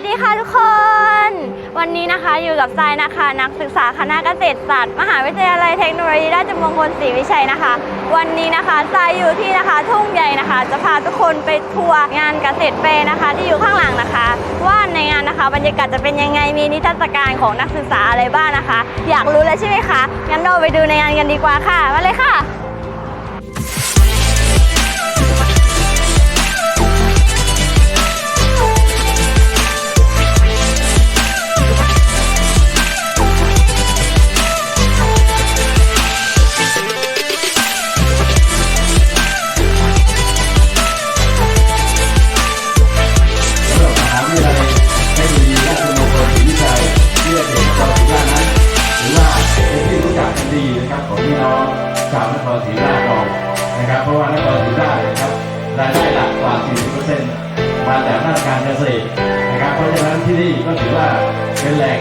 วัสดีค่ะทุกคน วันนี้นะคะอยู่กับทรายนะคะ นักศึกษาคณะเกษตรศาสตร์มหาวิทยาลัยเทคโนโลยีราชมงคลศรีวิชัยนะคะ วันนี้นะคะทรายอยู่ที่นะคะทุ่งใหญ่นะคะ จะพาทุกคนไปทัวร์งานเกษตรเฟร์นะคะ ที่อยู่ข้างหลังนะคะ ว่าในงานนะคะ บรรยากาศจะเป็นยังไงมีนิทรรศการของนักศึกษาอะไรบ้างนะคะ อยากรู้แล้วใช่ไหมคะงั้นเราไปดูในงานกันดีกว่าค่ะมาเลยค่ะาวนครศรีราชเรานะครับ เพราะว่านครศรีราชเนี่ยครับรายได้หลักกว่า 40%มาจากด้านการเกษตรนะครับ เพราะฉะนั้นที่นี่ก็ถือว่าเป็นแหล่ง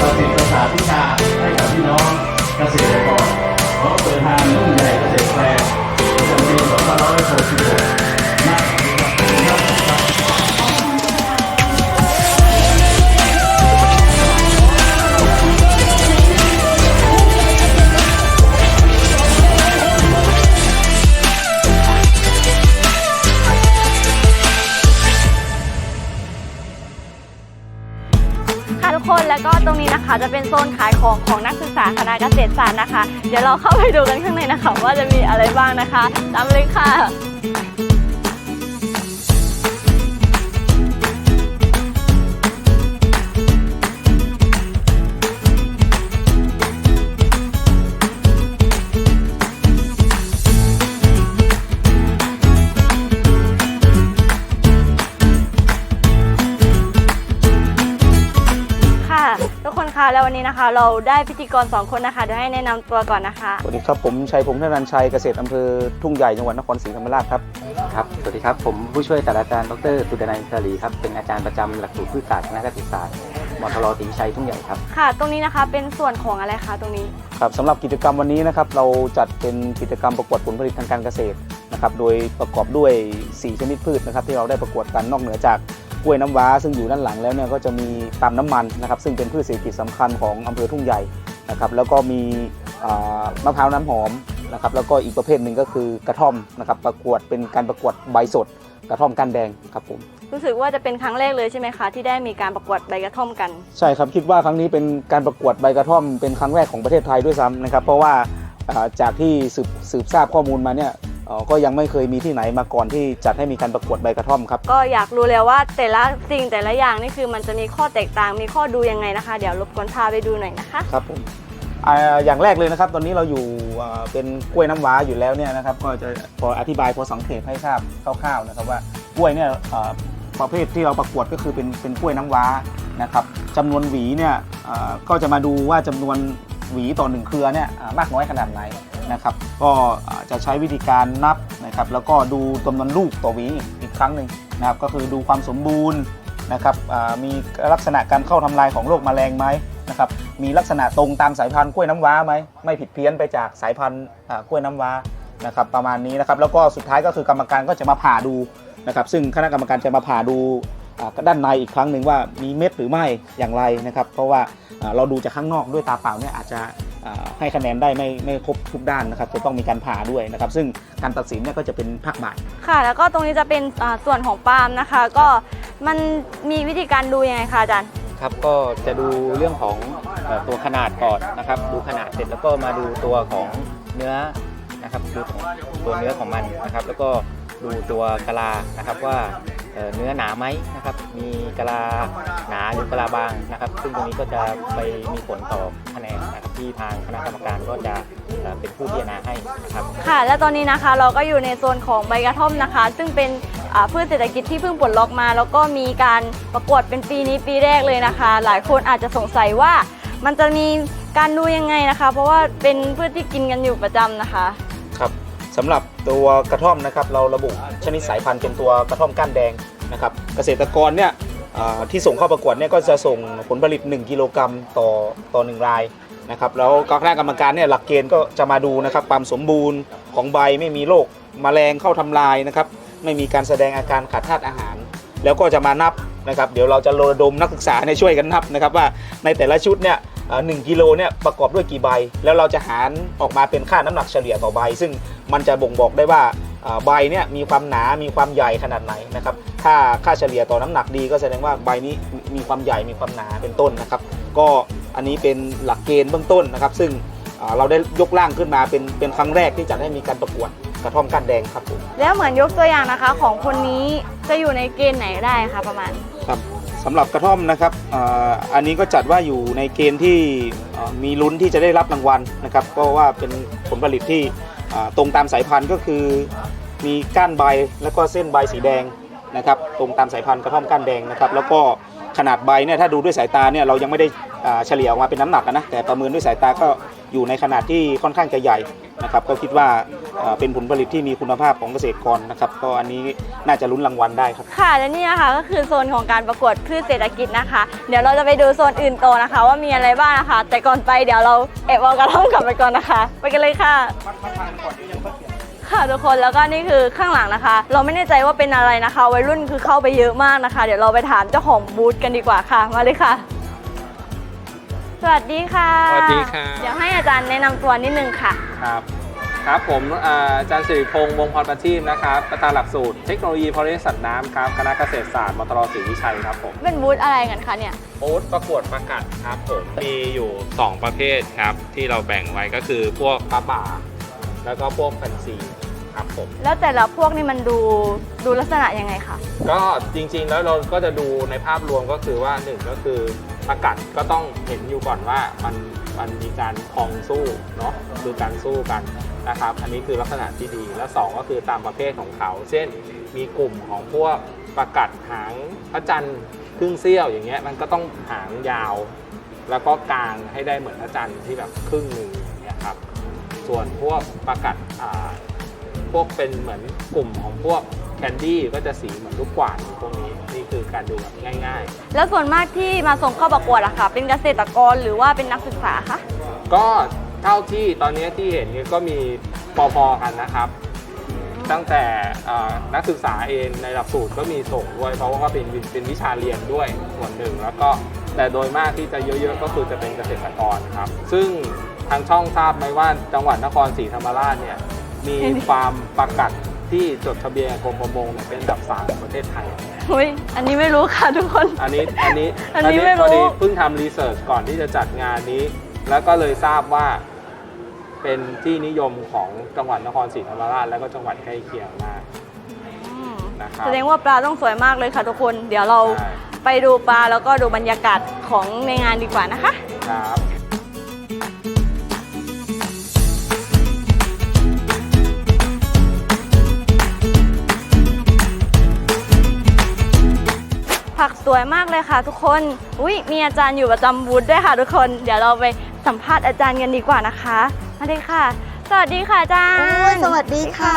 ประสิทธิภาษาวิชาให้กับพี่น้องเกษตรกรขอเปิดทางรุ่งใหญ่เกษตรแฟร์ประจำปี2566 จะเป็นโซนขายของของนักศึกษาคณะเกษตรศาสตร์นะคะ เดี๋ยวเราเข้าไปดูกันข้างในนะคะ ว่าจะมีอะไรบ้างนะคะตามเลยค่ะค่ะ นคะแล้ววันนี้นะคะ เราได้พิธีกรสองคนนะคะเดี๋ยวให้แนะนำตัวก่อนนะคะ สวัสดีครับ ผมชัยพงษ์ธนันชัยเกษตรอำเภอทุ่งใหญ่จังหวัดนครศรีธรรมราชครับครับ สวัสดีครับ ผมผู้ช่วยศาสตราจารย์ดรสุดนัยสาลีครับ เป็นอาจารย์ประจำหลักสูตรพืชศาสตร์คณะเกษตรศาสตร์มทรศรีวิชัยทุ่งใหญ่ครับ ค่ะ ตรงนี้นะคะเป็นส่วนของอะไรคะตรงนี้ ครับสำหรับกิจกรรมวันนี้นะครับเราจัดเป็นกิจกรรมประกวดผลผลิตทางการเกษตรนะครับโดยประกอบด้วย 4 ชนิดพืชนะครับที่เราได้ประกวดกันนอกเหนือจาก กล้วยน้ำว้า ซึ่งอยู่ด้านหลังแล้วเนี่ยก็จะมีปาล์มน้ำมันนะครับซึ่งเป็นพืชเศรษฐกิจสำคัญของอำเภอทุ่งใหญ่นะครับแล้วก็มีอ่ามะพร้าวน้ำหอมนะครับแล้วก็อีกประเภทหนึ่งก็คือกระท่อมนะครับประกวดเป็นการประกวดใบสดกระท่อมก้านแดงครับผมรู้สึกว่าจะเป็นครั้งแรกเลยใช่ไหมคะ ที่ได้มีการประกวดใบกระท่อมกัน ใช่ครับคิดว่าครั้งนี้เป็นการประกวดใบกระท่อมเป็นครั้งแรกของประเทศไทยด้วยซ้ำนะครับเพราะว่าอ่าจากที่สืบสืบทราบข้อมูลมาเนี่ยเอ่อก็ยังไม่เคยมีที่ไหนมาก่อนที่จัดให้มีการประกวดใบกระท่อมครับก็อยากรู้แล้วว่าแต่ละสิ่งแต่ละอย่างนี่คือมันจะมีข้อแตกต่างมีข้อดูยังไงนะคะ เดี๋ยวรบกวนพาไปดูหน่อยนะคะ ครับผมอ่าอย่างแรกเลยนะครับ ตอนนี้เราอยู่อ่าเป็นกล้วยน้ำว้าอยู่แล้วเนี่ยนะครับ ก็จะพออธิบายพอสังเกตให้ทราบคร่าวๆนะครับว่ากล้วยเนี่ยอ่าประเภทที่เราประกวดก็คือเป็นเป็นกล้วยน้ำว้านะครับจำนวนหวีเนี่ยอ่าก็จะมาดูว่าจำนวน หวีต่อหนึ่งเครือเนี่ยมากน้อยขนาดไหนนะครับ ก็จะใช้วิธีการนับนะครับ แล้วก็ดูจำนวนลูกต่อหวีอีกครั้งหนึ่งนะครับ ก็คือดูความสมบูรณ์นะครับมีลักษณะการเข้าทำลายของโรคแมลงไหมนะครับ มีลักษณะตรงตามสายพันธุ์กล้วยน้ำว้าไหมไม่ผิดเพี้ยนไปจากสายพันธุ์กล้วยน้ำว้านะครับ ประมาณนี้นะครับ แล้วก็สุดท้ายก็คือกรรมการก็จะมาผ่าดูนะครับ ซึ่งคณะกรรมการจะมาผ่าดู ด้านในอีกครั้งหนึ่งว่ามีเม็ดหรือไม่อย่างไรนะครับ เพราะว่าอ่าเราดูจากข้างนอกด้วยตาเปล่าเนี่ยอาจจะอ่าให้คะแนนได้ไม่ไม่ครบทุกด้านนะครับ จะต้องมีการผ่าด้วยนะครับ ซึ่งการตัดสินเนี่ยก็จะเป็นภาคบ่ายค่ะ แล้วก็ตรงนี้จะเป็นอ่าส่วนของปาล์มนะคะ ก็มันมีวิธีการดูยังไงคะอาจารย์ครับก็จะดูเรื่องของเอ่อตัวขนาดก่อนนะครับ ดูขนาดเสร็จแล้วก็มาดูตัวของเนื้อนะครับดูตัวเนื้อของมันนะครับ แล้วก็ดูตัวกะลานะครับว่า เนื้อหนาไหมนะครับ มีกะลาหนาหรือกะลาบางนะครับ ซึ่งตรงนี้ก็จะไปมีผลต่อคะแนนนะครับที่ทางคณะกรรมการก็จะเป็นผู้พิจารณาให้นะครับ ค่ะ และตอนนี้นะคะเราก็อยู่ในโซนของใบกระท่อมนะคะ ซึ่งเป็นพืชเศรษฐกิจที่เพิ่งปลดล็อกมา แล้วก็มีการประกวดเป็นปีนี้ปีแรกเลยนะคะ หลายคนอาจจะสงสัยว่ามันจะมีการดูยังไงนะคะ เพราะว่าเป็นพืชที่กินกันอยู่ประจำนะคะ สำหรับตัวกระท่อมนะครับเราระบุชนิดสายพันธุ์เป็นตัวกระท่อมก้านแดงนะครับเกษตรกรเนี่ยที่ส่งเข้าประกวดเนี่ยก็จะส่งผลผลิต 1 กิโลกรัมต่อต่อหนึ่งรายนะครับแล้วก็คณะกรรมการเนี่ยหลักเกณฑ์ก็จะมาดูนะครับความสมบูรณ์ของใบไม่มีโรคแมลงเข้าทำลายนะครับไม่มีการแสดงอาการขาดธาตุอาหาร แล้วก็จะมานับนะครับเดี๋ยวเราจะระดมนักศึกษาเนี่ยช่วยกันนับนะครับว่าในแต่ละชุดเนี่ย หนึ่งกิโลเนี่ยประกอบด้วยกี่ใบ แล้วเราจะหารออกมาเป็นค่าน้ำหนักเฉลี่ยต่อใบ ซึ่งมันจะบ่งบอกได้ว่าเอ่อใบเนี่ยมีความหนา มีความใหญ่ขนาดไหนนะครับ ถ้าค่าเฉลี่ยต่อน้ำหนักดีก็แสดงว่าใบนี้มีความใหญ่ มีความหนาเป็นต้นนะครับ ก็อันนี้เป็นหลักเกณฑ์เบื้องต้นนะครับ ซึ่งเอ่อเราได้ยกร่างขึ้นมาเป็นเป็นครั้งแรกที่จะได้มีการประกวดกระท่อมก้านแดงครับผมแล้วเหมือนยกตัวอย่างนะคะของคนนี้จะอยู่ในเกณฑ์ไหนได้คะประมาณครับ สำหรับกระท่อมนะครับอันนี้ก็จัดว่าอยู่ในเกณฑ์ที่มีลุ้นที่จะได้รับรางวัลนะครับก็ว่าเป็นผลผลิตที่ตรงตามสายพันธุ์ก็คือมีก้านใบแล้วก็เส้นใบสีแดงนะครับ ตรงตามสายพันธุ์กระท่อมก้านแดงนะครับ แล้วก็ ขนาดใบเนี่ยถ้าดูด้วยสายตาเนี่ยเรายังไม่ได้เฉลี่ยออกมาเป็นน้ำหนักนะแต่ประเมินด้วยสายตาก็อยู่ในขนาดที่ค่อนข้างจะใหญ่นะครับก็คิดว่าเป็นผลผลิตที่มีคุณภาพของเกษตรกรนะครับก็อันนี้น่าจะลุ้นรางวัลได้ครับค่ะและนี่นะคะก็คือโซนของการประกวดพืชเศรษฐกิจนะคะ เดี๋ยวเราจะไปดูโซนอื่นโตนะคะ ว่ามีอะไรบ้างนะคะ แต่ก่อนไปเดี๋ยวเราแอบเอากระท่อมกลับไปก่อนนะคะ ไปกันเลยค่ะ ค่ะทุกคนแล้วก็นี่คือข้างหลังนะคะ เราไม่แน่ใจว่าเป็นอะไรนะคะ วัยรุ่นคือเข้าไปเยอะมากนะคะ เดี๋ยวเราไปถามเจ้าของบูธกันดีกว่าค่ะ มาเลยค่ะ สวัสดีค่ะ สวัสดีครับเดี๋ยวให้อาจารย์แนะนำตัวนิดนึงค่ะ ครับ ครับผมอ่าอาจารย์สิริพงษ์วงศ์พรประทีปนะครับ ประธานหลักสูตรเทคโนโลยีพอลิสัตว์น้ำครับ คณะเกษตรศาสตร์มตรศรีวิชัยครับผม เป็นบูธอะไรกันคะเนี่ย โอ๊ตประกวดประกาศครับผม มีอยู่ 2 ประเภทครับ ที่เราแบ่งไว้ก็คือพวกปลาป่า แล้วก็พวกแฟนซีครับผม แล้วแต่ละพวกนี่มันดูดูลักษณะยังไงคะ ก็จริงๆ แล้วเราก็จะดูในภาพรวมก็คือว่าหนึ่งก็คือประกัดก็ต้องเห็นอยู่ก่อนว่ามันมันมีการคลองสู้เนาะคือการสู้กันนะครับ อันนี้คือลักษณะที่ดี และสองก็คือตามประเภทของเขา เช่นมีกลุ่มของพวกประกัดหางพระจันทร์ครึ่งเสี้ยวอย่างเงี้ยมันก็ต้องหางยาว แล้วก็กลางให้ได้เหมือนพระจันทร์ที่แบบครึ่งหนึ่งอย่างเงี้ยครับ ส่วนพวกประกัดอ่าพวกเป็นเหมือนกลุ่มของพวกแคนดี้ก็จะสีเหมือนลูกกวาดพวกนี้นี่คือการดูแบบง่ายแล้วส่วนมากที่มาส่งเข้าประกวดอะค่ะ เป็นเกษตรกรหรือว่าเป็นนักศึกษาคะๆก็เท่าที่ตอนนี้ที่เห็นเนี่ยก็มีพอๆกันนะครับ ตั้งแต่อ่านักศึกษาเองในหลักสูตรก็มีส่งด้วยเพราะว่าเป็นเป็นวิชาเรียนด้วยส่วนหนึ่งแล้วก็แต่โดยมากที่จะเยอะๆก็คือจะเป็นเกษตรกรครับ ซึ่ง ทางช่องทราบไหมว่าจังหวัดนครศรีธรรมราชเนี่ยมีฟาร์มประกัดที่จดทะเบียนกับกรมประมงเนี่ยเป็นอันดับสามของประเทศไทย อุ้ยอันนี้ไม่รู้ค่ะทุกคน อันนี้อันนี้อันนี้ไม่รู้ พอดีเพิ่งทำรีเสิร์ชก่อนที่จะจัดงานนี้ แล้วก็เลยทราบว่าเป็นที่นิยมของจังหวัดนครศรีธรรมราชและก็จังหวัดใกล้เคียงมากนะครับแสดงว่าปลาต้องสวยมากเลยค่ะทุกคน เดี๋ยวเราใช่ไปดูปลาแล้วก็ดูบรรยากาศของในงานดีกว่านะคะ ครับ วยมากเลยค่ะ ทุกคน อุ้ยมีอาจารย์อยู่ประจำบูธด้วยค่ะ ทุกคน เดี๋ยวเราไปสัมภาษณ์อาจารย์กันดีกว่านะคะมาเลยค่ะ สวัสดีค่ะอาจารโอ้ยย์ สวัสดีค่ะ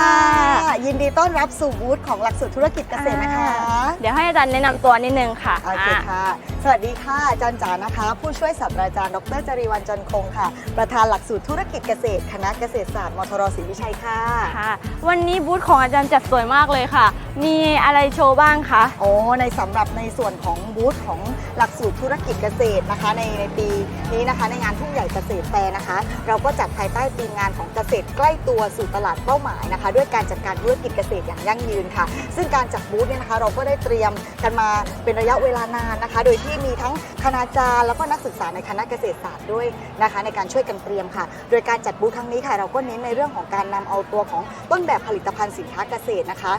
ค่ะ ยินดีต้อนรับสู่บูธของหลักสูตรธุรกิจเกษตรนะคะอ่าเดี๋ยวให้อาจารย์แนะนำตัวนิดนึงค่ะ โอเคอ่าค่ะ สวัสดีค่ะอาจารย์จ๋านะคะ ผู้ช่วยศาสตราจารย์ดรจริวัลจันทร์คงค่ะ ประธานหลักสูตรธุรกิจเกษตร คณะเกษตรศาสตร์มทรศรีวิชัยค่ะ ค่ะ วันนี้บูธของอาจารย์จัดสวยมากเลยค่ะ มีอะไรโชว์บ้างคะ โอ้ในสำหรับในส่วนของบูธของหลักสูตรธุรกิจเกษตรนะคะ ในในปีนี้นะคะในงานทุ่งใหญ่เกษตรแฟร์นะคะ เราก็จัดภายใต้ธีมงานของเกษตรใกล้ตัวสู่ตลาดเป้าหมายนะคะ ด้วยการจัดการธุรกิจเกษตรอย่างยั่งยืนค่ะ ซึ่งการจัดบูธเนี่ยนะคะ เราก็ได้เตรียมกันมาเป็นระยะเวลานานนะคะ โดยที่มีทั้งคณาจารย์แล้วก็นักศึกษาในคณะเกษตรศาสตร์ด้วยนะคะ ในการช่วยกันเตรียมค่ะ โดยการจัดบูธครั้งนี้ค่ะ เราก็เน้นในเรื่องของการนำเอาตัวของต้นแบบผลิตภัณฑ์สินค้าเกษตรนะคะ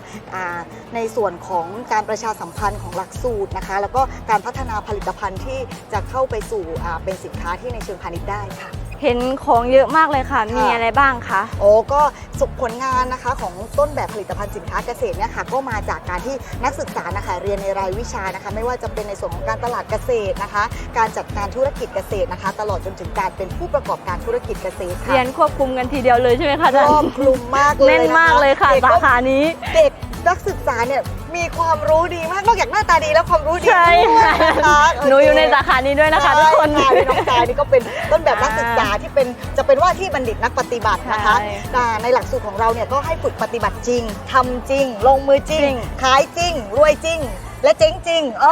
ในส่วนของการประชาสัมพันธ์ของหลักสูตรนะคะ แล้วก็การพัฒนาผลิตภัณฑ์ที่จะเข้าไปสู่เป็นสินค้าที่ในเชิงพาณิชย์ได้ค่ะ เห็นของเยอะมากเลยค่ะ มีอะไรบ้างคะ โอ้ก็สุผลงานนะคะของต้นแบบผลิตภัณฑ์สินค้าเกษตรเนี่ยค่ะก็มาจากการที่นักศึกษานะคะเรียนในรายวิชานะคะ ไม่ว่าจะเป็นในส่วนของการตลาดเกษตรนะคะ การจัดการธุรกิจเกษตรนะคะ ตลอดจนถึงการเป็นผู้ประกอบการธุรกิจเกษตรค่ะเรียนควบคุมกันทีเดียวเลยใช่ไหมคะอาจารครอบย์คลุมมากเลยแน่นมากเลยค่ะด็กสาก็ขานี้เด็ก นักศึกษาเนี่ยมีความรู้ดีมากนอกจากหน้าตาดีแล้วความรู้ดีใช่ด้วยค่ะนะคะโเคหนูอยู่ในสาขานี้ด้วยนะคะทุกคน ใช่ค่ะน้องกายนี่ก็เป็นต้นแบบนักศึกษาที่เป็นจะเป็นว่าที่บัณฑิตนักปฏิบัตินะคะใช่อ่าในหลักสูตรของเราเนี่ยก็ให้ฝึกปฏิบัติจริงทำจริง ลงมือจริจริงงขายจริง รวยจริง และเจ๊งจริงโอ้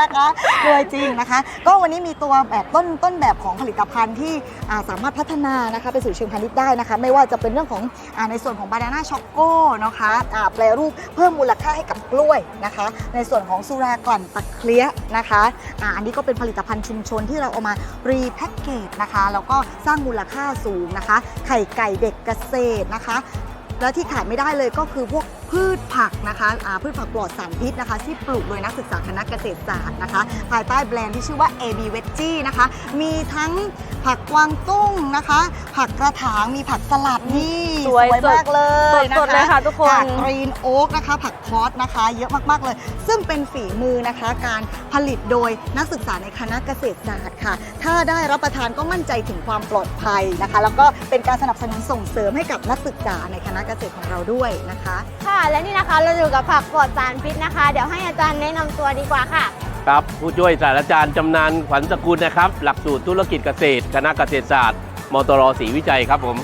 นะคะรวยจริงนะคะ ก็วันนี้มีตัวแบบต้นต้นแบบของผลิตภัณฑ์ที่สามารถพัฒนานะคะไปสู่เชิงพาณิชย์ได้นะคะ ไม่ว่าจะเป็นเรื่องของอในส่วนของบานาน่าช็อกโก้นะคะแปลรูปเพิ่มมูลค่าให้กับกล้วยนะคะ ในส่วนของสุรากลั่นตะเคลี้ยนะคะอันนี้ก็เป็นผลิตภัณฑ์ชุมชนที่เราเอามารีแพ็กเกจนะคะแล้วก็สร้างมูลค่าสูงนะคะ ไข่ไก่เด็กเกษตรนะคะ แล้วที่ขาดไม่ได้เลยก็คือพวก พืชผักนะคะอ่าพืชผักปลอดสารพิษนะคะ ที่ปลูกโดยนักศึกษาคณะเกษตรศาสตร์นะคะ ภายใต้แบรนด์ที่ชื่อว่า AB Veggie นะคะ มีทั้งผักกวางตุ้งนะคะ ผักกระถางมีผักสลัดนี่สวยมากเลยนะสดๆเลยค่ะทุกคนผักกรีนโอ๊กนะคะ ผักคอสนะคะ เยอะมากๆเลย ซึ่งเป็นฝีมือนะคะ การผลิตโดยนักศึกษาในคณะเกษตรศาสตร์ค่ะ ถ้าได้รับประทานก็มั่นใจถึงความปลอดภัยนะคะ แล้วก็เป็นการสนับสนุนส่งเสริมให้กับนักศึกษาในคณะเกษตรของเราด้วยนะคะค่ะและนี่นะคะเราอยู่กับผักปลอดสารพิษนะคะ เดี๋ยวให้อาจารย์แนะนำตัวดีกว่าค่ะ ครับผู้ช่วยศาสตราจารย์จำนานขวัญสกุลนะครับ หลักสูตรธุรกิจเกษตร คณะเกษตรศาสตร์มตรศรีวิจัยครับผม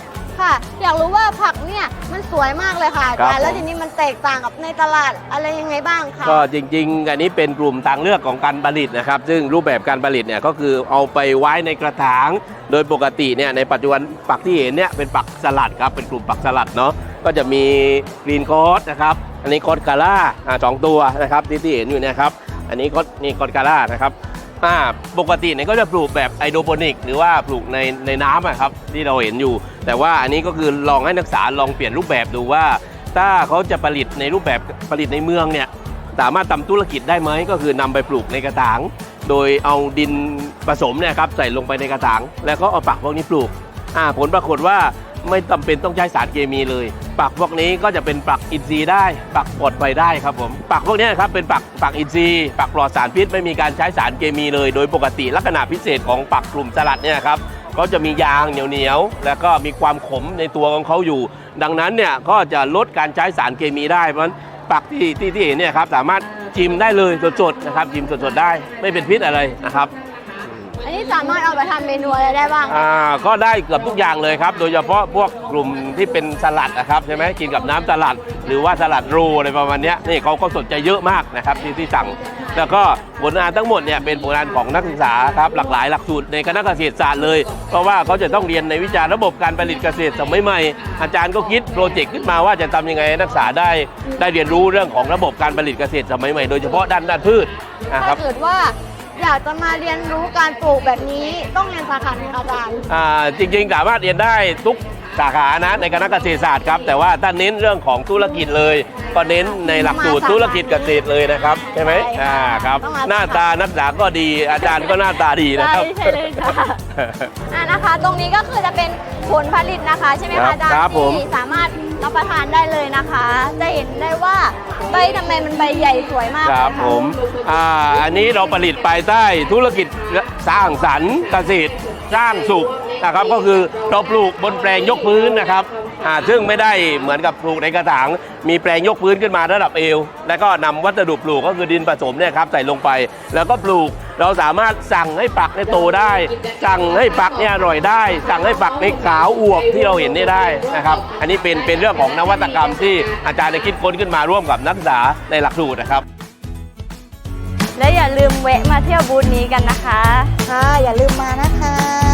ค่ะ อยากรู้ว่าผักเนี่ยมันสวยมากเลยค่ะอาครับจารย์แล้วผมทีนี้มันแตกต่างกับในตลาดอะไรยังไงบ้างคะ ก็จริงๆ อันนี้เป็นกลุ่มทางเลือกของการผลิตนะครับ ซึ่งรูปแบบการผลิตเนี่ยก็คือเอาไปไว้ในกระถาง โดยปกติเนี่ยในปัจจุบันปักที่เห็นเนี่ยเป็นปักสลัดครับ เป็นกลุ่มปักสลัดเนาะ ก็จะมีกรีนคอร์สนะครับ อันนี้คอร์สกาล่าอ่าสองตัวนะครับที่ที่เห็นอยู่เนะครับ อันนี้คอร์สนี่คอร์สกาล่านะครับ อ่าปกติเนี่ยก็จะปลูกแบบไฮโดรโปนิก หรือว่าปลูกในในน้ำอะครับที่เราเห็นอยู่ แต่ว่าอันนี้ก็คือลองให้นักศึกษาลองเปลี่ยนรูปแบบดูว่า ถ้าเขาจะผลิตในรูปแบบผลิตในเมืองเนี่ยสามารถทำธุรกิจได้ไหมก็คือนำไปปลูกในกระถาง โดยเอาดินผสมเนี่ยครับใส่ลงไปในกระถาง แล้วก็เอาปักพวกนี้ปลูกอ่าผลปรากฏว่า ไม่จำเป็นต้องใช้สารเคมีเลยปักพวกนี้ก็จะเป็นปักอินทรีย์ได้ปักปลอดภัยได้ครับผมปักพวกนี้ยครับเป็นปักปักอินทรีย์ปักปลอดสารพิษไม่มีการใช้สารเคมีเลย โดยปกติลักษณะพิเศษของปักกลุ่มสลัดเนี่ยครับเขาจะมียางเหนียวๆ แล้วก็มีความขมในตัวของเขาอยู่ ดังนั้นเนี่ยก็จะลดการใช้สารเคมีได้ เพราะฉะนั้นปักที่ที่ที่เห็นเนี่ยครับสามารถชิมได้เลยสดๆนะครับชิมสดๆได้ไม่เป็นพิษอะไรนะครับ อันนี้สามารถเอาไปทำเมนูอะไรได้บ้างคะอ่าก็ได้เกือบทุกอย่างเลยครับ โดยเฉพาะพวกกลุ่มที่เป็นสลัดนะครับใช่ไหมกินกับน้ำสลัด หรือว่าสลัดโรอะไรประมาณเนี้ยนี่เขาก็สนใจเยอะมากนะครับที่ที่สั่ง แล้วก็ผลงานทั้งหมดเนี่ยเป็นผลงานของนักศึกษาครับหลากหลายหลักสูตรในคณะเกษตรศาสตร์เลย เพราะว่าเขาจะต้องเรียนในวิชาระบบการผลิตเกษตรสมัยใหม่ อาจารย์ก็คิดโปรเจกต์ขึ้นมาว่าจะทำยังไงให้นักศึกษาได้ ได้เรียนรู้เรื่องของระบบการผลิตเกษตรสมัยใหม่ โดยเฉพาะด้านด้านพืชนะคถ้ารับ เกิดว่า อยากจะมาเรียนรู้การปลูกแบบนี้ต้องเรียนสาขาไหนคะอาจารย์ อ่าจริงๆสามารถเรียนได้ทุก สาขานะในคณะเกษตรศาสตร์ครับ แต่ว่าถ้าเน้นเรื่องของธุรกิจเลย ก็เน้นในหลักสูตรธุรกิจเกษตรเลยนะครับใช่ไหมใช่ค่ะอ่าครับ ต้องมา หน้าตานักศึกษาก็ดีอาจารย์ก็หน้าตาดีนะใช่ครับ ใช่เลยค่ะ อะนะคะ ตรงนี้ก็คือจะเป็นผลผลิตนะคะ ใช่ไหมครัคะบอาจารย์ครับผม ที่สามารถรับประทานได้เลยนะคะ จะเห็นได้ว่าใบทำไมมันใบใหญ่สวยมากครับเลยะผมอ่าอันนี้เราผลิตภายใต้ธุรกิจสร้างสรรค์เกษตรส ร้างสุขนะครับก็คือเราปลูกบนแปลงยกพื้นนะครับอ่าซึ่งไม่ได้เหมือนกับปลูกในกระถาง มีแปลงยกพื้นขึ้นมาระดับเอว แล้วก็นำวัสดุปลูกก็คือดินผสมเนี่ยครับใส่ลงไป แล้วก็ปลูกเราสามารถสั่งให้ปักในโตได้ สั่งให้ปักเนี่ยอร่อยได้ สั่งให้ปักในขาวอวบที่เราเห็นได้ได้นะครับ อันนี้เป็นเป็นเรื่องของนวัตกรรมที่อาจารย์ได้คิดค้นขึ้นมาร่วมกับนักศึกษาในหลักสูตรนะครับ และอย่าลืมแวะมาเที่ยวบูธนี้กันนะคะ ค่ะ อย่าลืมมานะคะค่ะ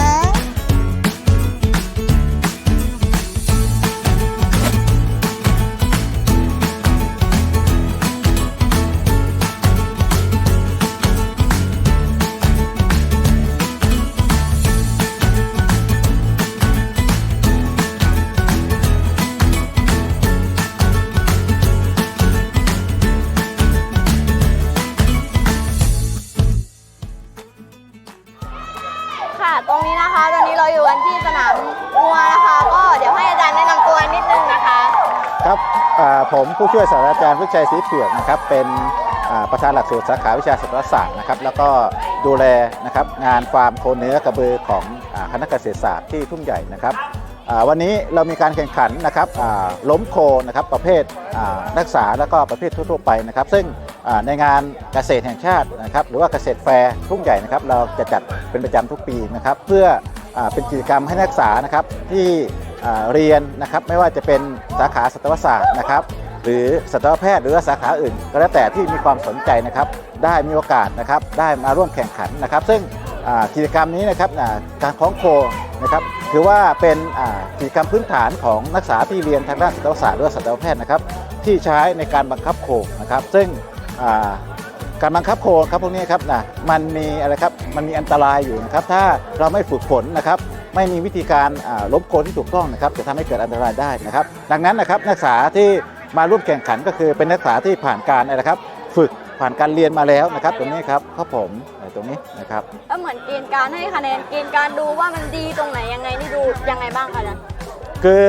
ผมผู้ช่วยศาสตราจารย์วิชัยศรีเผือกนะครับเป็นประธานหลักสูตรสาขาวิชาสัตวศาสตร์นะครับแล้วก็ดูแลนะครับงานฟาร์มโคเนื้อกระบือของคณะเกษตรศาสตร์ที่ทุ่งใหญ่นะครับวันนี้เรามีการแข่งขันนะครับล้มโคนะครับประเภทนักศึกษาแล้วก็ประเภททั่วๆไปนะครับ ซึ่งในงานเกษตรแห่งชาตินะครับหรือว่าเกษตรแฟร์ทุ่งใหญ่นะครับเราจะจัดเป็นประจำทุกปีนะครับ เพื่ออเป็นกิจกรรมให้นักศึกษานะครับที่เรียนนะครับไม่ว่าจะเป็นสาขาสัตวศาสตร์นะครับ หรือสัตวแพทย์หรือว่าสาขาอื่น ก็แล้วแต่ที่มีความสนใจนะครับ ได้มีโอกาสนะครับ ได้มาร่วมแข่งขันนะครับ ซึ่งกิจกรรมนี้นะครับการคล้องโคนะครับถือว่าเป็นกิจกรรมพื้นฐานของนักศึกษาที่เรียนทางด้านสัตวศาสตร์หรือว่าสัตวแพทย์นะครับ ที่ใช้ในการบังคับโคนะครับ ซึ่งการบังคับโคครับพวกนี้ครับนะมันมีอะไรครับมันมีอันตรายอยู่นะครับ ถ้าเราไม่ฝึกฝนนะครับไม่มีวิธีการลบโคที่ถูกต้องนะครับ จะทำให้เกิดอันตรายได้นะครับ ดังนั้นนะครับนักศึกษาที่ มาร่วมแข่งขันก็คือเป็นนักศึกษาที่ผ่านการอะไรนะครับ ฝึกผ่านการเรียนมาแล้วนะครับ ตรงนี้ครับครับผมตรงนี้นะครับแล้วเหมือนเกณฑ์การให้คะแนนเกณฑ์การดูว่ามันดีตรงไหนยังไงนี่ดูยังไงบ้างคะอาจารย์คือ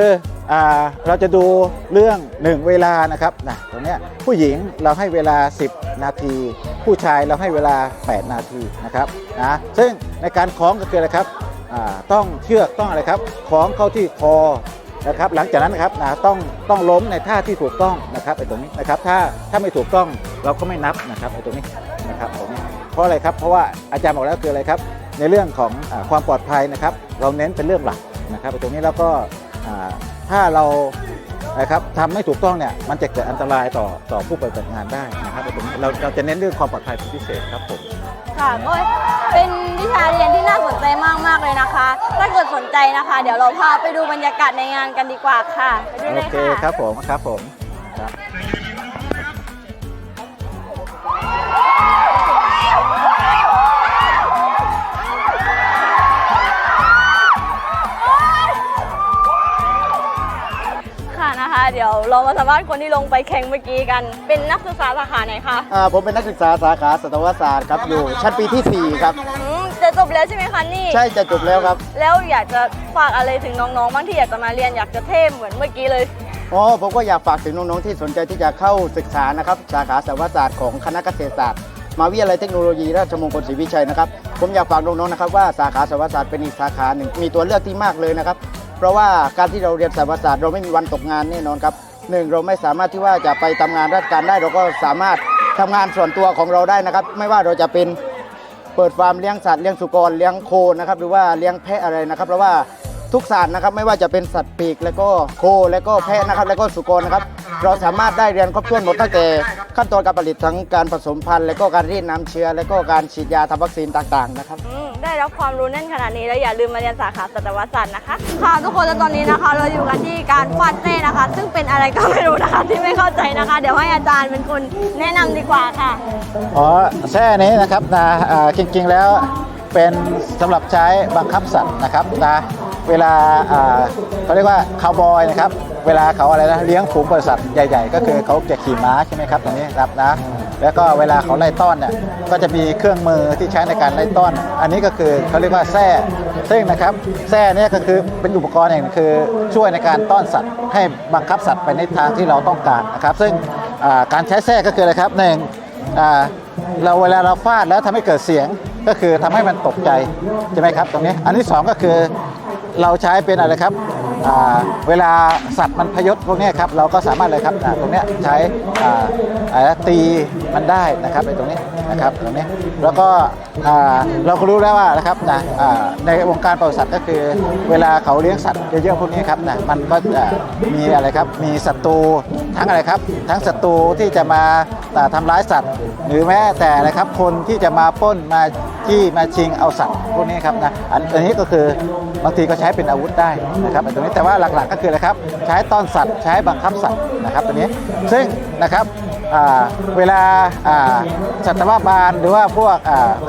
อาเราจะดูเรื่อง1เวลานะครับนะตรงเนี้ยผู้หญิงเราให้เวลา 10 นาที ผู้ชายเราให้เวลา 8 นาทีนะครับนะซึ่งในการคล้องก็คืออะไรครับอ่าต้องเชือกต้องอะไรครับคล้องเข้าที่คอ นะครับ หลังจากนั้นนะครับนะต้องต้องล้มในท่าที่ถูกต้องนะครับไอ้ตรงนี้นะครับถ้าถ้าไม่ถูกต้องเราก็ไม่นับนะครับไอ้ตรงนี้นะครับตรงนี้เพราะอะไรครับเพราะว่าอาจารย์บอกแล้วคืออะไรครับ ในเรื่องของอความปลอดภัยนะครับ เราเน้นเป็นเรื่องหลักนะครับไอ้ตรงนี้แล้วก็ถ้าเรา นะครับทำไม่ถูกต้องเนี่ยมันจะเกิดอันตรายต่อต่อผู้ปฏิบัติงานได้นะครับตรงนี้เราเราจะเน้นเรื่องความปลอดภัยเป็นพิเศษครับผมค่ะก็เป็นวิชาเรียนที่น่าสนใจมากๆเลยนะคะ ถ้าเกิดสนใจนะคะ เดี๋ยวเราพาไปดูบรรยากาศในงานกันดีกว่าค่ะไปดูโอเลยเคค่ะครับผมครับผมครับค่ะ ยวเรามาสัมภาษณ์คนที่ลงไปแข่งเมื่อกี้กัน เป็นนักศึกษาสาขาไหนคะอ่าผมเป็นนักศึกษาสาขาสัตวศาสตร์ครับอยู่ชั้นปีที่ 4 ครับ อืมจะจบแล้วใช่ไหมคะนี่ ใช่จะจบแล้วครับแล้วอยากจะฝากอะไรถึงน้องๆบ้างที่อยากจะมาเรียนอยากจะเท่เหมือนเมื่อกี้เลย อ๋อผมก็อยากฝากถึงน้องๆที่สนใจที่จะเข้าศึกษานะครับสาขาสัตวศาสตร์ของคณะเกษตรศาสตร์มหาวิทยาลัยเทคโนโลยีราชมงคลศรีวิชัยนะครับผมอยากฝากน้องๆนะครับว่าสาขาสัตวศาสตร์เป็นอีกสาขาหนึ่งมีตัวเลือกที่มากเลยนะครับ เพราะว่าการที่เราเรียนสายวศาสตร์เราไม่มีวันตกงานแน่นอนครับหนึ่งเราไม่สามารถที่ว่าจะไปทำงานราชการได้ เราก็สามารถทำงานส่วนตัวของเราได้นะครับ ไม่ว่าเราจะเป็นเปิดฟาร์มเลี้ยงสัตว์เลี้ยงสุกรเลี้ยงโคนะครับหรือว่าเลี้ยงแพะอะไรนะครับ เพราะว่าทุกสัตว์นะครับไม่ว่าจะเป็นสัตว์ปีกแล้วก็โคแล้วก็แพะนะครับแล้วก็สุกรนะครับ เราสามารถได้เรียนครบถ้วนหมดตั้งแต่ขั้นตอนการผลิตทั้งการผสมพันธุ์ แล้วก็การรีดน้ำเชื้อ แล้วก็การฉีดยาทำวัคซีนต่างๆนะครับ อืมได้รับความรู้แน่นขนาดนี้แล้วอย่าลืมมาเรียนสาขาสัตวศาสตร์นะคะ ค่ะทุกคนแล้วตอนนี้นะคะ เราอยู่กันที่การฟาดเต้นะคะ ซึ่งเป็นอะไรก็ไม่รู้นะคะที่ไม่เข้าใจนะคะ เดี๋ยวให้อาจารย์เป็นคนแนะนำดีกว่าค่ะ อ๋อแท่นี้นะครับนะอ่าจริงๆแล้วเป็นสำหรับใช้บังคับสัตว์นะครับนะ เวลาเขาเรียกว่าคาวบอยนะครับเวลาเขาอะไรนะเลี้ยงฝูงบริษัทใหญ่ ๆ ก็คือเขาจะขี่ม้าใช่ไหมครับตรงนี้ครับนะแล้วก็เวลาเขาไล่ต้อนเนี่ยก็จะมีเครื่องมือที่ใช้ในการไล่ต้อน อันนี้ก็คือเขาเรียกว่าแส้ซึ่งนะครับแส้เนี่ยก็คือเป็นอุปกรณ์อย่างหนึ่งคือช่วยในการต้อนสัตว์ ให้บังคับสัตว์ไปในทางที่เราต้องการนะครับ ซึ่งการใช้แส้ก็คืออะไรครับหนึ่งเราเวลาเราฟาดแล้วทำให้เกิดเสียงก็คือทำให้มันตกใจใช่ไหมครับตรงนี้ อันที่สองก็คือ เราใช้เป็นอะไรครับเวลาสัตว์มันพยศพวกนี้ครับเราก็สามารถเลยครับตรงนี้ใช้ตีมันได้นะครับไอ้ตรงนี้ นะครับตรงนี้แล้วก็เราก็รู้แล้วว่านะครับนะในวงการปศุสัตว์ก็คือเวลาเขาเลี้ยงสัตว์เยอะๆพวกนี้ครับนะมันก็มีอะไรครับมีศัตรูทั้งอะไรครับ ทั้งศัตรูที่จะมาอ่าทำร้ายสัตว์ หรือแม้แต่นะครับคนที่จะมาป้นมาที่มาชิงเอาสัตว์พวกนี้ครับนะอันอันนี้ก็คือบางทีก็ใช้เป็นอาวุธได้นะครับตรงนี้แต่ว่าหลักๆก็คืออะไรครับใช้ต้อนสัตว์ใช้บังคับสัตว์นะครับตัวนี้ซึ่งนะครับ เวลาสัตวบาลหรือว่าพวก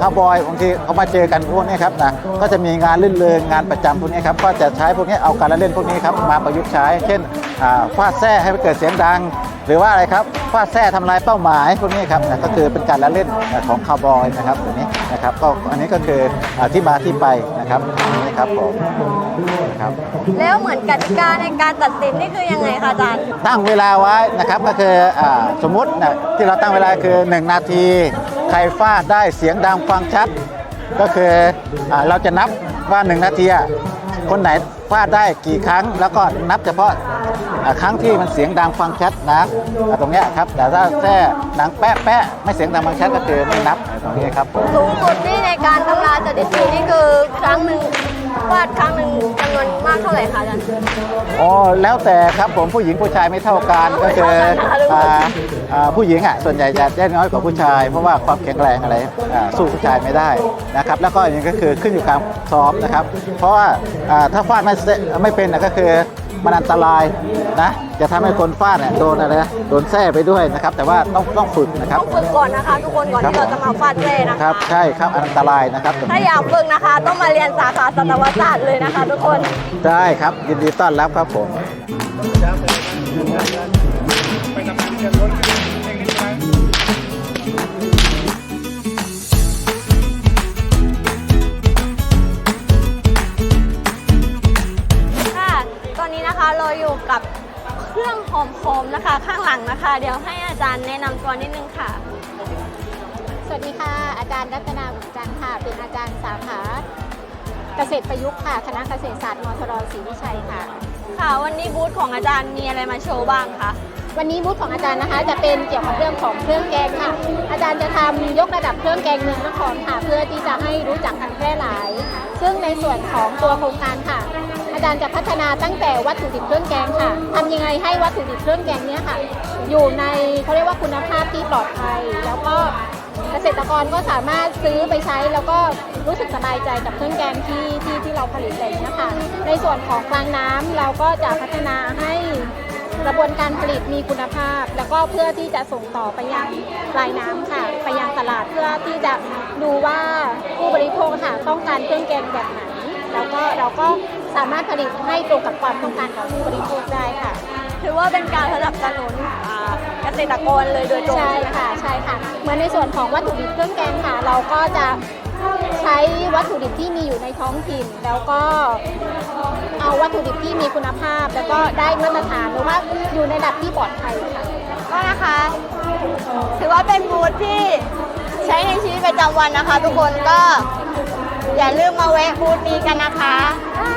ข้าวบอยบางทีเขามาเจอกันพวกนี้ครับนะก็จะมีงานลื่นเริงงานประจำพวกนี้ครับก็จะใช้พวกนี้เอาการละเล่นพวกนี้ครับมาประยุกต์ใช้ เช่นฟาดแท้ให้เกิดเสียงดัง หรือว่าอะไรครับฟาดแท้ทำลายเป้าหมายพวกนี้ครับนะก็คือเป็นการละเล่นของข้าวบอยนะครับตัวนี้ นะครับก็อันนี้ก็คืออ่าที่มาที่ไปนะครับนี่ครับผมนะครับแล้วเหมือนกติกาในการตัดสินนี่คือยังไงคะอาจารย์ตั้งเวลาไว้นะครับก็คืออาสมมุตินะที่เราตั้งเวลาคือ 1 นาที ใครฟาดได้เสียงดังฟังชัด ก็คืออาเราจะนับว่า 1 นาทีอะ คนไหนฟาดได้กี่ครั้ง แล้วก็นับเฉพาะอ่าครั้งที่มันเสียงดังฟังชัดนะอ่าตรงเนี้ยครับ แต่ถ้าแค่หนังแป๊ะแป๊ะไม่เสียงดังฟังชัดก็คือไม่นับตรงนี้ครับผมสูงสุดที่ในการทำลายสถิตินี่คือครั้งหนึ่งวาดครั้งหนึ่งจำนวนมากเท่าไหร่คะอาจารย์อ๋อแล้วแต่ครับผมผู้หญิงผู้ชายไม่เท่ากันก็คือ ไม่เท่ากันนะคะทุกคนอ่าอ่าผู้หญิงอะส่วนใหญ่จะได้น้อยกว่าผู้ชาย เพราะว่าความแข็งแรงอะไรอ่าสู้ผู้ชายไม่ได้นะครับแล้วก็อย่างนี้ก็คือขึ้นอยู่กับการซ้อมนะครับ เพราะว่าอ่าถ้าฟาดไม่เสร็จไม่เป็นนะก็คือมันอันตรายนะจะทำให้คนฟาดเนี่ยโดนอะไรนะโดนแส้ไปด้วยนะครับ แต่ว่าต้องต้องฝึกนะครับต้องฝึกก่อนนะคะ ทุกคนก่อนที่เราจะมาฟาดเล่นะครัคะบใช่ครับอันตรายนะครับ ถ้าอยากฝึกนะคะ ต้องมาเรียนสาขาสัตวศาสตร์เลยนะคะ ทุกคนได้ครับยินดีต้อนรับครับผมค่ะ เครื่องหอมๆนะคะ ข้างหลังนะคะ เดี๋ยวให้อาจารย์แนะนำตัวนิดนึงค่ะ สวัสดีค่ะ อาจารย์รัตนาบุญจันทร์ค่ะ เป็นอาจารย์สาขาเกษตรประยุกต์ค่ะ คณะเกษตรศาสตร์มทรศรีวิชัยค่ะ ค่ะ วันนี้บูธของอาจารย์มีอะไรมาโชว์บ้างคะวันนี้บูธของอาจารย์นะคะ จะเป็นเกี่ยวกับเรื่องของเครื่องแกงค่ะ อาจารย์จะทำยกระดับเครื่องแกงเมืองนครค่ะ เพื่อที่จะให้รู้จักการแพร่หลาย ซึ่งในส่วนของตัวโครงการค่ะ อาจารย์จะพัฒนาตั้งแต่วัตถุดิบเครื่องแกงค่ะทำยังไงให้วัตถุดิบเครื่องแกงเนี้ยค่ะ อยู่ในเขาเรียกว่าคุณภาพที่ปลอดภัย แล้วก็เกษตรกรก็สามารถซื้อไปใช้แล้วก็รู้สึกสบายใจกับเครื่องแกงที่ที่ที่เราผลิตอะไรอย่างเงี้ยค่ะ ในส่วนของกลางน้ำเราก็จะพัฒนาให้กระบวนการผลิตมีคุณภาพ แล้วก็เพื่อที่จะส่งต่อไปยังปลายน้ำค่ะ ไปยังตลาดเพื่อที่จะดูว่าผู้บริโภคค่ะต้องการเครื่องแกงแบบไหน แล้วก็เราก็ สามารถผลิตให้ตรงกับความต้องการของผู้บริโภคได้ค่ะ ถือว่าเป็นการสนับสนุนอ่าเกษตรกรเลยโดยตรงใช่ไหมค่ะใช่ค่ะเหมือนในส่วนของวัตถุดิบเครื่องแกงค่ะ เราก็จะใช้วัตถุดิบที่มีอยู่ในท้องถิ่น แล้วก็เอาวัตถุดิบที่มีคุณภาพ แล้วก็ได้มาตรฐานหรือว่าอยู่ในระดับที่ปลอดภัยค่ะ ก็นะคะ ถือว่าเป็นบูธที่ใช้ในชีวิตประจำวันนะคะ ทุกคนก็อย่าลืมมาแวะบูธนี้กันนะคะค่ะ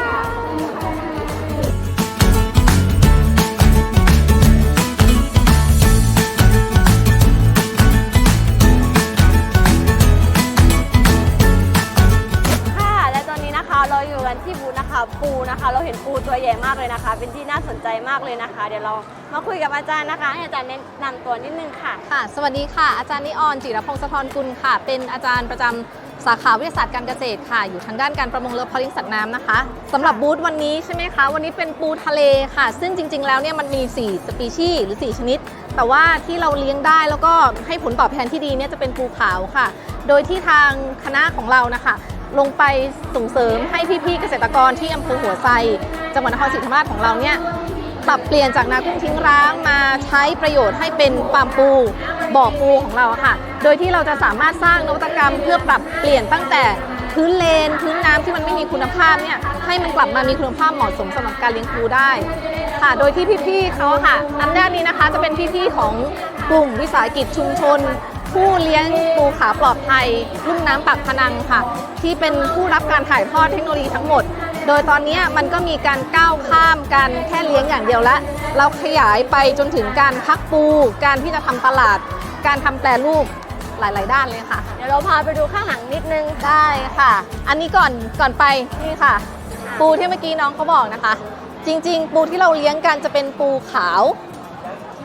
ปูนะคะ เราเห็นปูตัวใหญ่มากเลยนะคะ เป็นที่น่าสนใจมากเลยนะคะ เดี๋ยวเรามาคุยกับอาจารย์นะคะ ให้อาจารย์แนะนำตัวนิดนึงค่ะ ค่ะ สวัสดีค่ะ อาจารย์นิออนจิรพงศธรกุลค่ะ เป็นอาจารย์ประจำสาขาวิทยาศาสตร์การเกษตรค่ะ อยู่ทางด้านการประมงและเพาะเลี้ยงสัตว์น้ำนะคะสำหรับบูธวันนี้ใช่ไหมคะ วันนี้เป็นปูทะเลค่ะ ซึ่งจริง ๆ แล้วเนี่ยมันมี 4 สปีชีส์หรือ 4 ชนิด แต่ว่าที่เราเลี้ยงได้แล้วก็ให้ผลตอบแทนที่ดีเนี่ยจะเป็นปูขาวค่ะ โดยที่ทางคณะของเรานะคะ ลงไปส่งเสริมให้พี่ๆเกษตรกรที่อำเภอหัวไซจังหวัดนครศรีธรรมราชของเราเนี่ยปรับเปลี่ยนจากนากุ้งทิ้งร้างมาใช้ประโยชน์ให้เป็นฟาร์มปูบ่อปูของเราค่ะ โดยที่เราจะสามารถสร้างนวัตกรรมเพื่อปรับเปลี่ยนตั้งแต่พื้นเลน พื้นน้ำที่มันไม่มีคุณภาพเนี่ยให้มันกลับมามีคุณภาพเหมาะสมสำหรับการเลี้ยงปูได้ค่ะ โดยที่พี่ๆเขาค่ะอันแรกนี้นะคะจะเป็นพี่ๆของกลุ่มวิสาหกิจชุมชน ผู้เลี้ยงปูขาปลอดภัยลุ่มน้ำปากพนังค่ะ ที่เป็นผู้รับการถ่ายทอดเทคโนโลยีทั้งหมด โดยตอนนี้มันก็มีการก้าวข้ามการแค่เลี้ยงอย่างเดียวละ เราขยายไปจนถึงการพักปู การที่จะทำตลาด การทำแปรรูปหลาย ๆ ด้านเลยค่ะ เดี๋ยวเราพาไปดูข้างหลังนิดนึงได้ค่ะ อันนี้ก่อนก่อนไปนี่ค่ะ ปูที่เมื่อกี้น้องเขาบอกนะคะ จริง ๆ ปูที่เราเลี้ยงกันจะเป็นปูขาว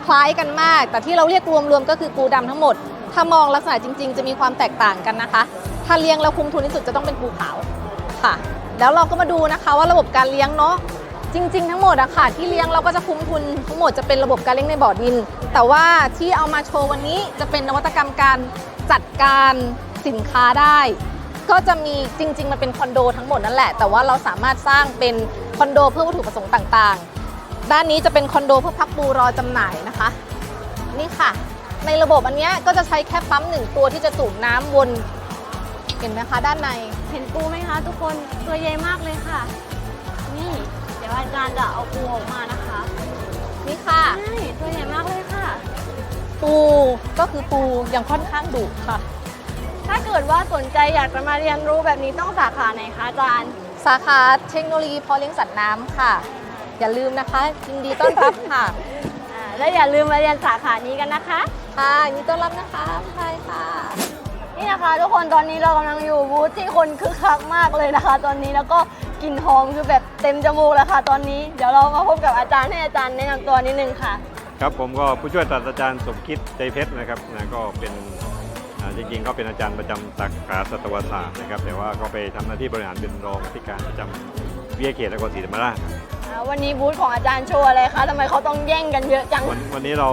คล้ายกันมาก แต่ที่เราเรียกรวม ๆ ก็คือปูดำทั้งหมด ถ้ามองลักษณะจริง ๆ จะมีความแตกต่างกันนะคะ ถ้าเลี้ยงแล้วคุ้มทุนที่สุดจะต้องเป็นปูเขาค่ะ แล้วเราก็มาดูนะคะว่าระบบการเลี้ยงเนาะจริง ๆ ทั้งหมดอะค่ะที่เลี้ยงเราก็จะคุ้มทุนทั้งหมดจะเป็นระบบการเลี้ยงในบ่อดิน แต่ว่าที่เอามาโชว์วันนี้จะเป็นนวัตกรรมการจัดการสินค้าได้ ก็จะมีจริง ๆ มันเป็นคอนโดทั้งหมดนั่นแหละ แต่ว่าเราสามารถสร้างเป็นคอนโดเพื่อวัตถุประสงค์ต่างๆ ด้านนี้จะเป็นคอนโดเพื่อพักปูรอจำหน่ายนะคะ นี่ค่ะ ในระบบอันเนี้ยก็จะใช้แค่ปั๊มหนึ่งตัวที่จะสูบน้ำวน เห็นไหมคะ ด้านในเห็นปูไหมคะ ทุกคนตัวใหญ่มากเลยค่ะ นี่เดี๋ยวอาจารย์จะเอาปูออกมานะคะ นี่ค่ะใช่ตัวใหญ่มากเลยค่ะ ปูก็คือปูยังค่อนข้างดุค่ะ ถ้าเกิดว่าสนใจอยากจะมาเรียนรู้แบบนี้ต้องสาขาไหนคะอาจารย์ สาขาเทคโนโลยีเพาะเลี้ยงสัตว์น้ำค่ะ อย่าลืมนะคะยินดีต้อนรับค่ะอ่าและอย่าลืมมาเรียนสาขานี้กันนะคะ ค่ะยินดีต้อนรับนะคะใช่ค่ะ นี่นะคะทุกคนตอนนี้เรากำลังอยู่บูธที่คนคึกคักมากเลยนะคะ ตอนนี้แล้วก็กลิ่นหอมคือแบบเต็มจมูกแล้วค่ะ ตอนนี้เดี๋ยวเรามาพบกับอาจารย์ให้อาจารย์แนะนำตัวนิดนึงค่ะ ครับผมก็ผู้ช่วยศาสตราจารย์สมคิดใจเพชรนะครับนะก็เป็นอ่าจริงๆก็เป็นอาจารย์ประจำสาขาสัตวศาสตร์นะครับ แต่ว่าก็ไปทำหน้าที่บริหารเป็นรองที่การประจำวิทยาเขตนครศรีธรรมราชครับอ่าวันนี้บูธของอาจารย์โชว์อะไรคะทำไมเขาต้องแย่งกันเยอะจัง วันวันนี้เรา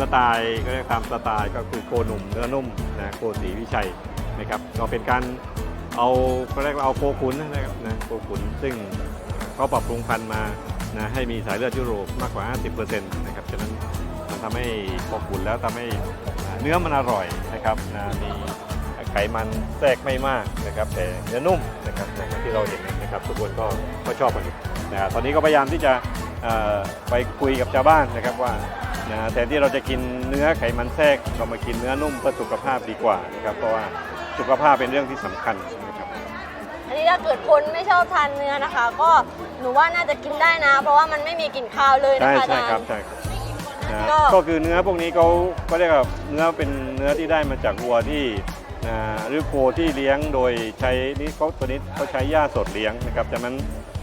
สไตล์ก็เรียกตามสไตล์ก็คือโคหนุ่มเนื้อนุ่มนะโคสีวิชัยนะครับก็เป็นการเอาก็เรียกว่าเอาโคขุนนะครับนะโคขุนซึ่งเขาปรับปรุงพันธุ์มานะให้มีสายเลือดยุโรปมากกว่า 50%นะครับฉะนั้นมันทำให้โคขุนแล้วทำให้เนื้อมันอร่อยนะครับนะมีไขมันแทรกไม่มากนะครับแต่เนื้อนุ่มนะครับที่เราเห็นนะครับทุกคนก็ก็ชอบกันอยู่นะตอนนี้ก็พยายามที่จะไปคุยกับชาวบ้านนะครับว่า นะแทนที่เราจะกินเนื้อไขมันแทรกเรามากินเนื้อนุ่มเพื่อสุขภาพดีกว่านะครับเพราะว่าสุขภาพเป็นเรื่องที่สำคัญนะครับอันนี้ถ้าเกิดคนไม่ชอบทานเนื้อนะคะ ก็หนูว่าน่าจะกินได้นะ เพราะว่ามันไม่มีกลิ่นคาวเลยนะใช่คะอาใช่จารครับย์ใช่ครับนะก็ก็คือเนื้อพวกนี้เขาก็เรียกว่าเนื้อเป็นเนื้อที่ได้มาจากวัวที่นะหรือโคที่เลี้ยงโดยใช้นี่เขาตัวนี้เขาใช้หญ้าสดเลี้ยงนะครับจากนั้น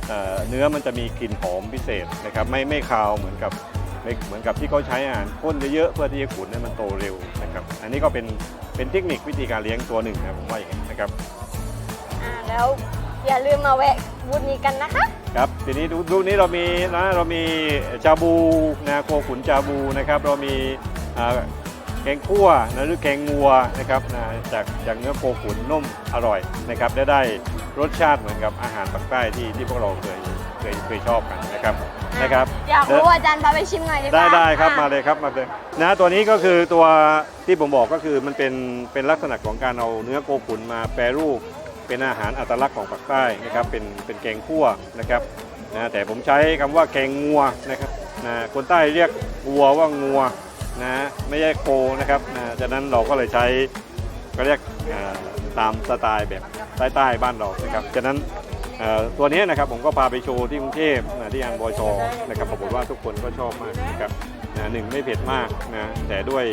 เอ่อเนื้อมันจะมีกลิ่นหอมพิเศษนะครับไม่ไม่คาวเหมือนกับไม่ เหมือนกับที่เขาใช้อาหารข้นเยอะๆเพื่อที่จะขุนให้มันโตเร็วนะครับ อันนี้ก็เป็นเป็นเทคนิควิธีการเลี้ยงตัวหนึ่งนะผมว่าอย่างนี้นะครับอ่าแล้วอย่าลืมมาแวะบูธนี้กันนะคะ ครับทีนี้ดูดูนี้เรามีนะเรามีชาบูนะโคขุนชาบูนะครับ เรามีอ่าแกงคั่วนะหรือแกงงัวนะครับนะจากจากเนื้อโคขุนนุ่มอร่อยนะครับได้ได้รสชาติเหมือนกับอาหารปากใต้ที่ที่พวกเราเคยเคยเคยชอบกันนะครับ นะครับอยากรู้อาจารย์พาไปชิมหน่อยดีกได้ว่าได้ครับอะมาเลยครับมาเลยนะตัวนี้ก็คือตัวที่ผมบอกก็คือมันเป็นเป็นลักษณะของการเอาเนื้อโคขุนมาแปรรูป เป็นอาหารอัตลักษณ์ของปากใต้นะครับเป็นเป็นแกงคั่วนะครับนะแต่ผมใช้คำว่าแกงงัวนะครับนะคนใต้เรียกวัวว่างัวนะไม่ใช่โคนะครับนะจากนั้นเราก็เลยใช้ก็เรียกเอ่อตามสไตล์แบบใต้ๆบ้านเรานะครับจากนั้นเอ่อ ตัวนี้นะครับผมก็พาไปโชว์ที่กรุงเทพนะที่อันบอชอนะครับปรากฏว่าทุกคนก็ชอบมากนะครับนะหนึ่งไม่เผ็ดมากนะแต่ด้วย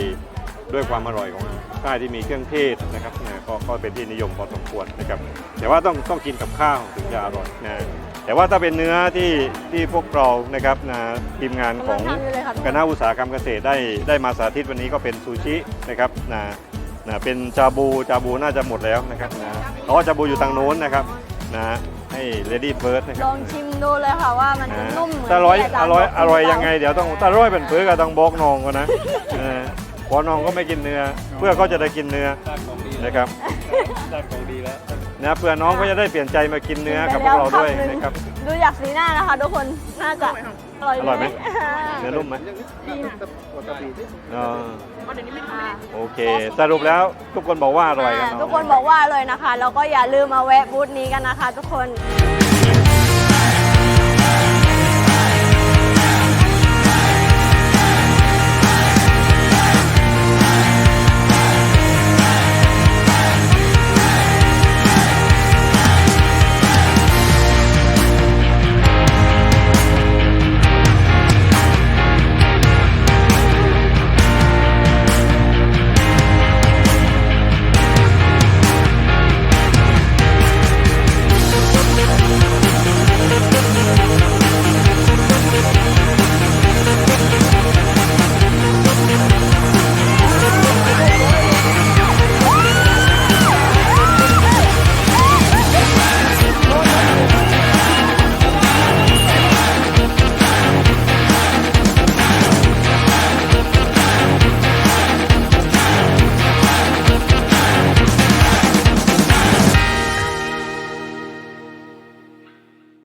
ด้วยความอร่อยของใต้ที่มีเครื่องเทศนะครับนะก็ก็เป็นที่นิยมพอสมควรนะครับ แต่ว่าต้องต้องกินกับข้าวถึงจะอร่อยนะแต่ว่าถ้าเป็นเนื้อที่ที่พวกเรานะครับนะทีมงานของกำลังทำอยู่เลยค่ะคณะอุตสาหกรรมเกษตรได้ได้มาสาธิตวันนี้ก็เป็นซูชินะครับนะนะเป็นจาบูจาบูน่าจะหมดแล้วนะครับนะเพราะว่าจาบูอยู่ทางโน้นนะครับนะ ให้ ready first นะคลรับองชิมดูเลยค่ะว่ามันจะนะนุ่มเหมือนถ้าร้อยที่าจาอร่อยบกอร่อยหเปล่ายังไงเดี๋ยวต้องถ้าร้อยเป็นเพื่อก็ต้องบอกน้องก่อนนะเออเพอน้องก็ไม่กินเนื้อ เพื่อเขาจะได้กินเนื้อนะครับได้ของดีแล้วนะเพื่อน้องก็จะได้เปลี่ยนใจมากินเนื้อกับพวกเราด้วยนะครับ ดูจากสีหน้านะคะทุกคนน่าจะอ ร่อยอร่อยไหมอ่าเนื้อนุ่มไหมดีนะอ๋อโอเค สรุปแล้วทุกคนบอกว่าอร่อยกันอ่าเนาะ ทุกคนบอกว่าอร่อยนะคะ แล้วก็อย่าลืมมาแวะบูธนี้กันนะคะ ทุกคนค